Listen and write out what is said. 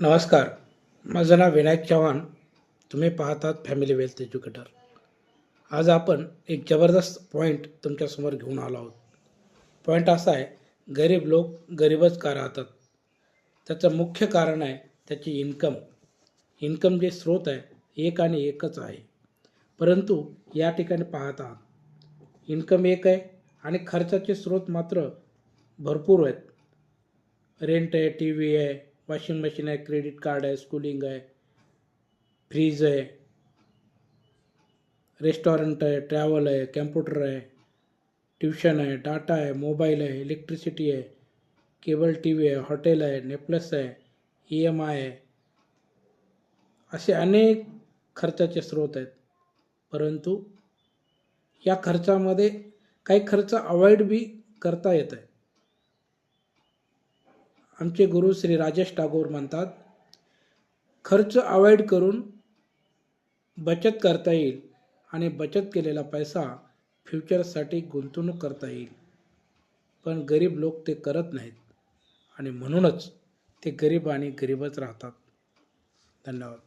नमस्कार. माझं नाव विनायक चव्हाण. तुम्ही पाहतात फॅमिली वेल्थ एज्युकेटर आज आपण एक जबरदस्त पॉईंट तुमच्यासमोर घेऊन आलो आहोत. पॉईंट असा आहे गरीब लोक गरीबच का राहतात? त्याचं मुख्य कारण आहे त्याची इन्कम इन्कम जे स्रोत आहे एक आणि एकच आहे. परंतु या ठिकाणी पाहत आहात. इन्कम एक आहे आणि खर्चाचे स्रोत मात्र भरपूर आहेत. रेंट आहे टी व्ही आहे वॉशिंग मशीन आहे क्रेडिट कार्ड आहे स्कूलिंग आहे फ्रीज आहे रेस्टॉरंट आहे ट्रॅव्हल आहे कॅम्प्युटर आहे ट्युशन आहे डाटा आहे मोबाईल आहे इलेक्ट्रिसिटी आहे केबल टी व्ही आहे हॉटेल आहे नेपलस आहे ई एम आय आहे. असे अनेक खर्चाचे स्रोत आहेत. परंतु या खर्चामध्ये काही खर्च अवॉइड बी करता येत आहे. आमचे गुरु श्री राजेश टागोर म्हणतात खर्च अवॉइड करून बचत करता येईल आणि बचत केलेला पैसा फ्युचरसाठी गुंतवणूक करता येईल. पण गरीब लोक ते करत नाहीत आणि म्हणूनच ते गरीब आणि गरीबच राहतात. धन्यवाद.